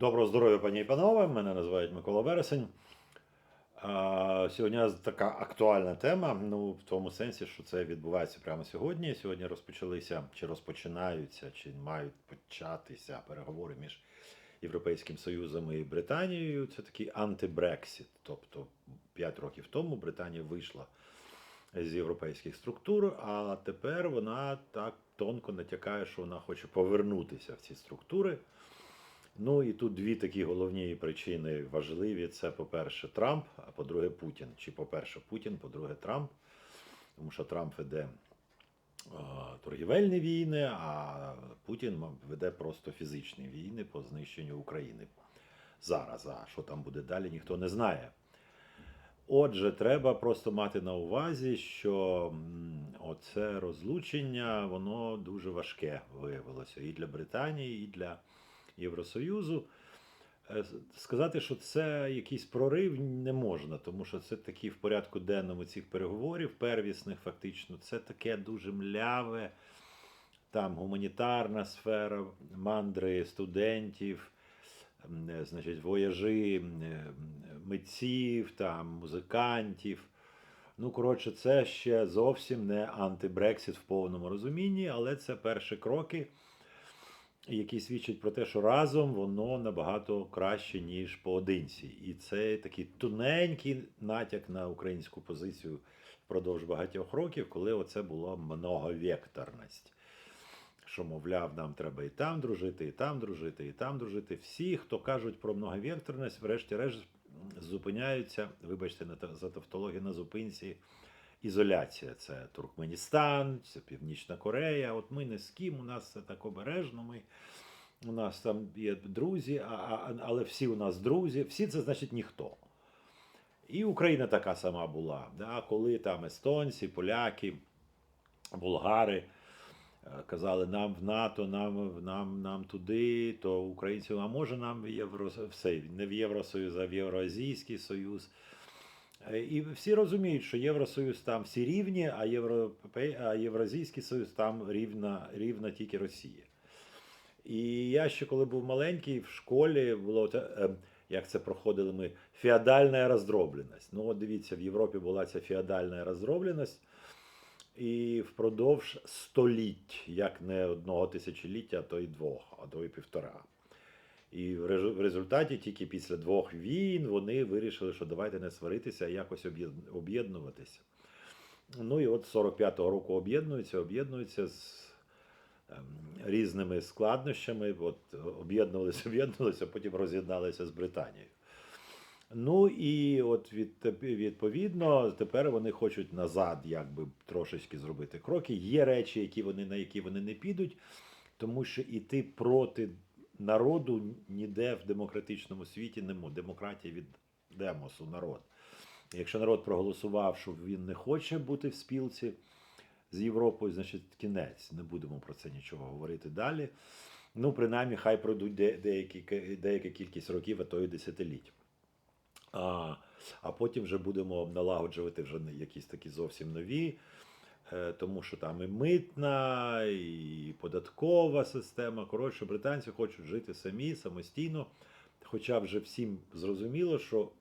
Доброго здоров'я, пані і панове. Мене називають Микола Вересень. Сьогодні така актуальна тема. Ну, в тому сенсі, що це відбувається прямо сьогодні. Сьогодні розпочалися чи розпочинаються, чи мають початися переговори між Європейським Союзом і Британією. Це такий антибрексіт. Тобто 5 років тому Британія вийшла з європейських структур, а тепер вона так тонко натякає, що вона хоче повернутися в ці структури. Ну і тут дві такі головні причини важливі: це, по-перше, Трамп, а по-друге, Путін. Чи, по-перше, Путін, по-друге, Трамп. Тому що Трамп веде торгівельні війни, а Путін веде просто фізичні війни по знищенню України. Зараз, а що там буде далі, ніхто не знає. Отже, треба просто мати на увазі, що оце розлучення, воно дуже важке виявилося і для Британії, і для Євросоюзу. Е, Сказати, що це якийсь прорив не можна, тому що це такі в порядку денному цих переговорів, первісних, фактично, це таке дуже мляве, там гуманітарна сфера, мандри студентів, е, значить, вояжі е, митців, там, музикантів. Ну, коротше, це ще зовсім не антибрексит в повному розумінні, але це перші кроки які свідчать про те, що разом воно набагато краще, ніж поодинці. І це такий тоненький натяк на українську позицію впродовж багатьох років, коли оце була многовекторність. Що, мовляв, нам треба і там дружити, і там дружити, і там дружити. Всі, хто кажуть про многовекторність, врешті-решт зупиняються, вибачте за тавтологію, на зупинці ізоляція. Це Туркменістан, це Північна Корея. От ми не з ким, у нас все так обережно. Ми, у нас там є друзі, а, а, але всі у нас друзі. Всі це значить ніхто. І Україна така сама була. Да? Коли там естонці, поляки, булгари е, казали нам в НАТО, нам, нам, нам туди, то українцям, а може нам в Євро, не в Євросоюз, а в Євроазійський Союз. Е, І всі розуміють, що Євросоюз там всі рівні, а, Європе... а Євразійський Союз там рівна, рівна тільки Росія. І я ще коли був маленький, в школі було те, е, як це проходили ми, феодальна роздробленість. Ну, от дивіться, в Європі була ця феодальна роздробленість. І впродовж століть, як не одного тисячоліття, а то й двох, а то й півтора. І в результаті тільки після двох війн вони вирішили, що давайте не сваритися, а якось об'єднуватися. Ну і от 45-го року об'єднуються, об'єднуються з ем, різними складнощами. От об'єднувалися, об'єднувалися, потім роз'єдналися з Британією. Ну і от від, відповідно тепер вони хочуть назад, якби трошечки зробити кроки. Є речі, які вони, на які вони не підуть, тому що іти проти народу ніде в демократичному світі не може. Демократія від демосу народ. Якщо народ проголосував, що він не хоче бути в спілці з Європою, значить кінець. Не будемо про це нічого говорити далі. Ну, принаймні, хай пройдуть де- деякі, деяка кількість років, а то й десятиліть. А, а потім вже будемо налагоджувати вже якісь такі зовсім нові, тому що там і митна, і податкова система. Коротше, британці хочуть жити самі, самостійно. Хоча вже всім зрозуміло, що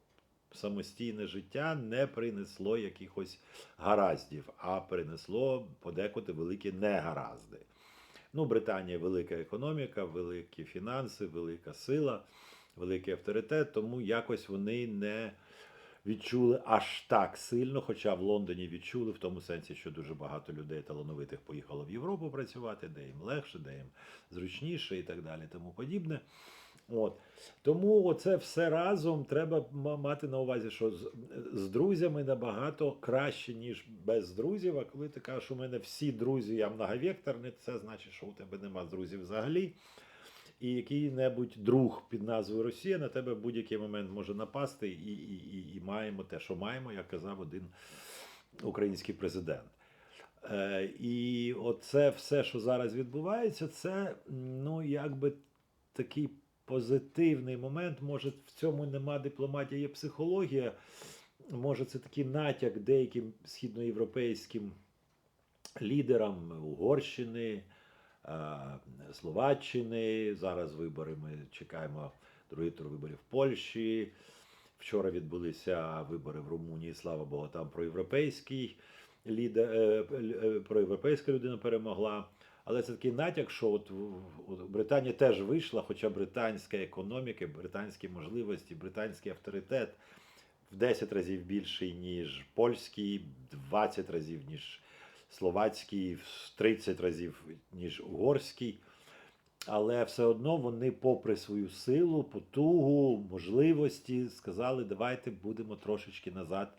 самостійне життя не принесло якихось гараздів, а принесло подекуди великі негаразди. Ну, Британія велика економіка, великі фінанси, велика сила, великий авторитет, тому якось вони не відчули аж так сильно, хоча в Лондоні відчули в тому сенсі, що дуже багато людей талановитих поїхало в Європу працювати, де їм легше, де їм зручніше і так далі, тому подібне. От. Тому оце все разом треба мати на увазі, що з, з друзями набагато краще, ніж без друзів. А коли ти кажеш, у мене всі друзі, я многовекторний, це значить, що у тебе нема друзів взагалі. І який-небудь друг під назвою Росія на тебе в будь-який момент може напасти, і, і, і, і маємо те, що маємо, як казав один український президент. Е, і оце все, що зараз відбувається, це ну, якби такий позитивний момент. Може, в цьому нема дипломатії, є психологія. Може, це такий натяк деяким східноєвропейським лідерам Угорщини, Словаччини. Зараз вибори ми чекаємо другий тур виборів в Польщі. Вчора відбулися вибори в Румунії. Слава Богу, там проєвропейський лідер, е, е, проєвропейська людина перемогла. Але це такий натяк, що от Британія теж вийшла, хоча британська економіка, британські можливості, британський авторитет в 10 разів більший, ніж польський, 20 разів, ніж словацький, в 30 разів, ніж угорський. Але все одно вони, попри свою силу, потугу, можливості, сказали, давайте будемо трошечки назад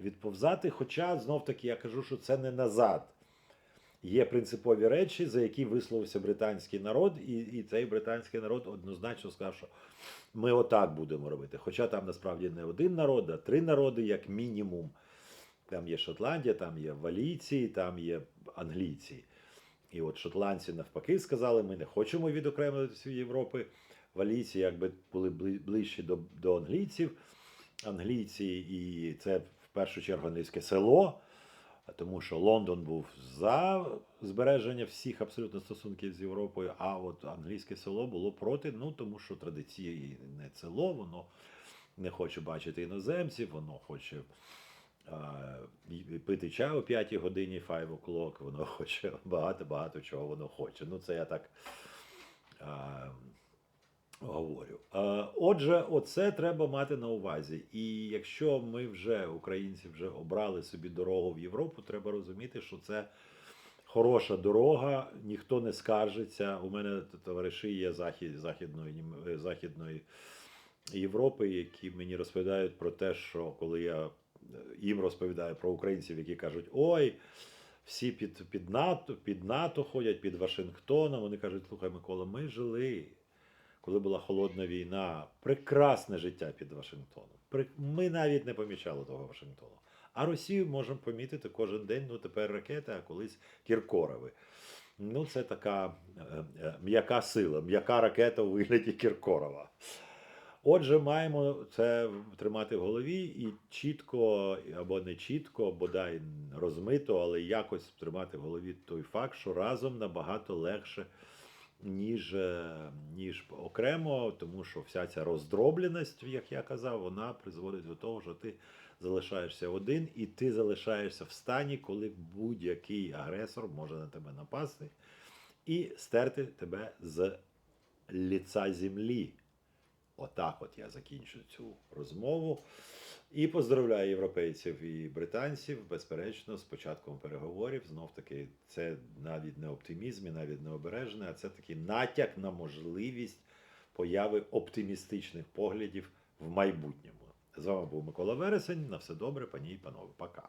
відповзати. Хоча знов таки я кажу, що це не назад. Є принципові речі, за які висловився британський народ, і, і цей британський народ однозначно сказав, що ми отак будемо робити. Хоча там насправді не один народ, а три народи, як мінімум. Там є Шотландія, там є валійці, там є англійці. І от шотландці навпаки сказали, ми не хочемо відокремитися від Європи. Валійці якби були ближчі до, до англійців. Англійці, і це в першу чергу англійське село, тому що Лондон був за збереження всіх абсолютно стосунків з Європою, а от англійське село було проти, ну тому що традиційне село, воно не хоче бачити іноземців, воно хоче пити чай о 5 годині, 5 o'clock, воно хоче багато-багато чого воно хоче. Ну, це я так а, говорю. А, отже, оце треба мати на увазі. І якщо ми вже, українці, вже обрали собі дорогу в Європу, треба розуміти, що це хороша дорога, ніхто не скаржиться. У мене товариші є захід, західної, е, західної Європи, які мені розповідають про те, що коли я їм розповідаю про українців, які кажуть, ой, всі під, під, НАТО, під НАТО ходять, під Вашингтоном. Вони кажуть, слухай, Микола, ми жили, коли була холодна війна, прекрасне життя під Вашингтоном. Ми навіть не помічали того Вашингтону. А Росію можемо помітити кожен день, ну тепер ракети, а колись Кіркорови. Ну, це така е, е, м'яка сила, м'яка ракета у вигляді Кіркорова. Отже, маємо це тримати в голові і чітко або не чітко, бодай розмито, але якось тримати в голові той факт, що разом набагато легше, ніж, е, ніж окремо, тому що вся ця роздробленість, як я казав, вона призводить до того, що ти залишаєшся один, і ти залишаєшся в стані, коли будь-який агресор може на тебе напасти і стерти тебе з ліца землі. Отак от я закінчу цю розмову. І поздравляю європейців і британців, безперечно, з початком переговорів. Знов таки, це навіть не оптимізм і навіть не обережне, а це такий натяк на можливість появи оптимістичних поглядів в майбутньому. З вами був Микола Вересень. На все добре, пані і панове. Пока.